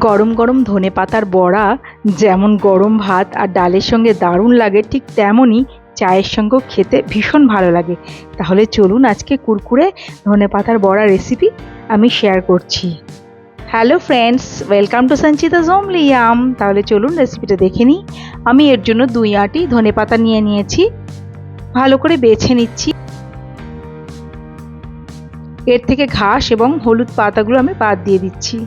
গরম গরম ধনে পাতার বড়া, যেমন গরম ভাত আর ডালের সঙ্গে দারুণ লাগে, ঠিক তেমনই চায়ের সঙ্গেও খেতে ভীষণ ভালো লাগে। তাহলে চলুন আজকে কুরকুরে ধনে পাতার বড়া রেসিপি আমি শেয়ার করছি। Hello friends welcome to Sanchita জমলিয়াম তাহলে চলুন রেসিপিটা দেখে নিই। আমি এর জন্য দুই আটি ধনে পাতা নিয়ে নিয়েছি। ভালো করে বেছে নিচ্ছি। এর থেকে ঘাস এবং হলুদ পাতাগুলো আমি বাদ দিয়ে দিচ্ছি।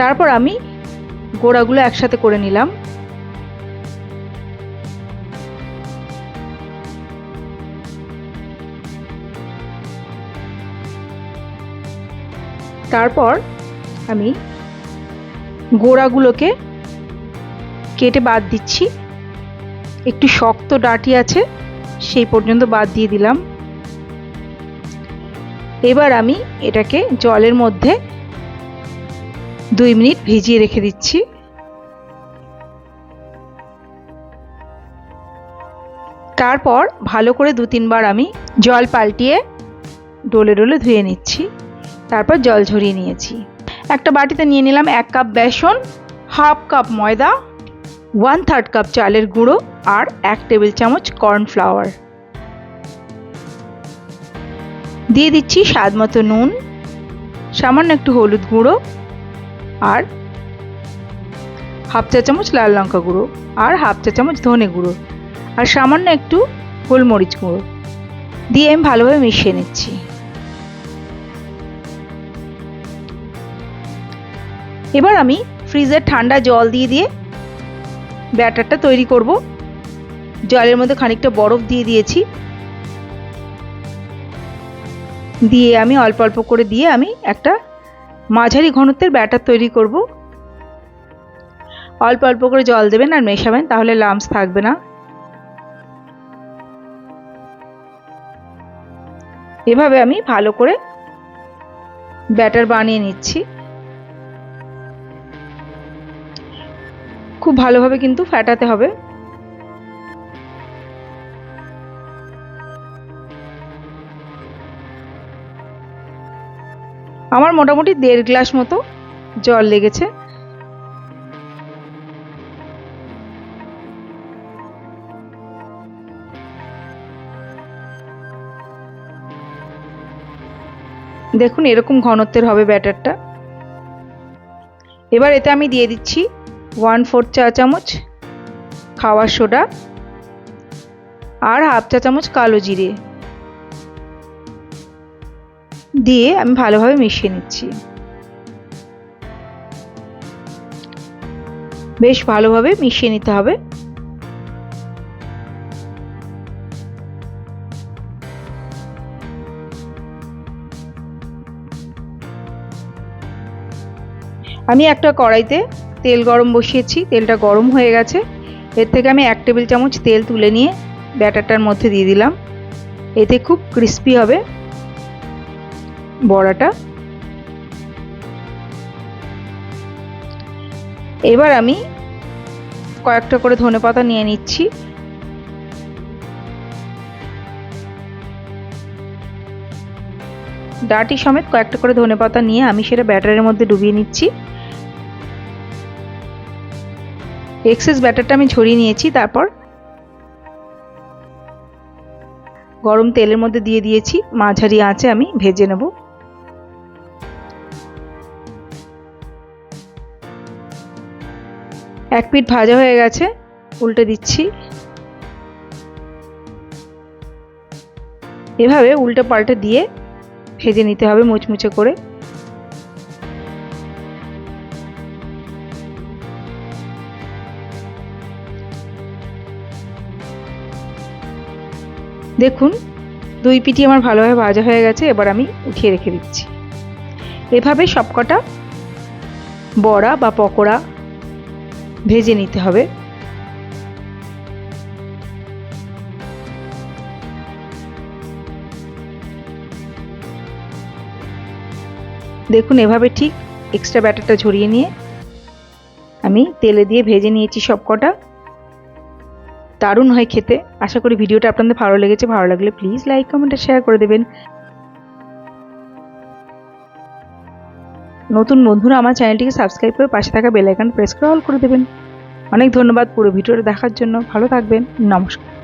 তারপর আমি গোড়াগুলো একসাথে করে নিলাম। তারপর আমি গোড়াগুলোকে কেটে বাদ দিচ্ছি। একটু শক্ত ডাটি আছে, সেই পর্যন্ত বাদ দিয়ে দিলাম। এবার আমি এটাকে জলের মধ্যে দুই মিনিট ভিজিয়ে রেখে দিচ্ছি। তারপর ভালো করে দু তিনবার আমি জল পাল্টিয়ে ডোলে ডোলে ধুয়ে নিচ্ছি। তারপর জল ঝরিয়ে নিয়েছি। একটা বাটিতে নিয়ে নিলাম এক কাপ বেসন, হাফ কাপ ময়দা ওয়ান থার্ড কাপ চালের গুঁড়ো আর এক টেবিল চামচ কর্নফ্লাওয়ার। দিয়ে দিচ্ছি স্বাদ মতো নুন, সামান্য একটু হলুদ গুঁড়ো আর হাফ চা চামচ লাল লঙ্কা গুঁড়ো আর হাফ চা চামচ ধনে গুঁড়ো আর সামান্য একটু গোলমরিচ গুঁড়ো। দিয়ে আমি ভালোভাবে মিশিয়ে নিচ্ছি। এবার আমি ফ্রিজের ঠান্ডা জল দিয়ে দিয়ে ব্যাটারটা তৈরি করব। জলের মধ্যে খানিকটা বরফ দিয়ে দিয়েছি। দিয়ে আমি অল্প অল্প করে দিয়ে আমি একটা মাঝারি ঘনত্বের ব্যাটার তৈরি করব। অল্প অল্প করে জল দেবেন আর মেশাবেন, তাহলে লামস থাকবে না। এভাবে আমি ভালো করে ব্যাটার বানিয়ে নিচ্ছি। খুব ভালোভাবে কিন্তু ফ্যাটাতে হবে। আমার মোটামুটি দেড় গ্লাস মতো জল লেগেছে। দেখুন, এরকম ঘনত্বের হবে ব্যাটারটা। এবার এতে আমি দিয়ে দিচ্ছি ওয়ান ফোর চা চামচ খাওয়ার সোডা আর হাফ চা চামচ কালো জিরে। দিয়ে আমি ভালোভাবে মিশিয়ে নিচ্ছি। বেশ ভালোভাবে মিশিয়ে নিতে হবে। আমি একটা কড়াইতে তেল গরম বসিয়েছি, তেলটা গরম হয়ে গেছে। এর থেকে আমি এক টেবিল চামচ তেল তুলে নিয়ে ব্যাটারটার মধ্যে দিয়ে দিলাম। এতে খুব ক্রিস্পি হবে। বড়াটা। এবার আমি কয়েকটা করে ধনে পাতা নিয়ে নিচ্ছি। ডাটি সমেত কয়েকটা করে ধনে পাতা নিয়ে আমি সেটা ব্যাটারের মধ্যে ডুবিয়ে নিচ্ছি। এক্সেস ব্যাটারটা আমি ঝরিয়ে নিয়েছি, তারপর গরম তেলের মধ্যে দিয়ে দিয়েছি। মাঝারি আঁচে আমি ভেজে নেব। এক পিঠ ভাজা হয়ে গেছে, উল্টে দিচ্ছি। এভাবে উল্টে পাল্টে দিয়ে ভেজে নিতে হবে মুচমুচে করে। দেখুন, দুই পিটি আমার ভালোভাবে ভাজা হয়ে গেছে, এবার আমি উঠিয়ে রেখে দিচ্ছি। এভাবে সবকটা বড়া বা পকোড়া ভেজে নিতে হবে। দেখুন এভাবে ঠিক এক্সট্রা ব্যাটারটা ঝরিয়ে নিয়ে আমি তেলে দিয়ে ভেজে নিয়েছি সবকটা। দারুণ হয় খেতে। আশা করি ভিডিওটা আপনাদের ভালো লেগেছে। ভালো লাগলে প্লিজ লাইক কমেন্ট শেয়ার করে দেবেন। নতুন বন্ধুরা আমার চ্যানেলটিকে সাবস্ক্রাইব করে পাশে থাকা বেল আইকন প্রেস করে অল করে দেবেন। অনেক ধন্যবাদ পুরো ভিডিওটা দেখার জন্য। ভালো থাকবেন। নমস্কার।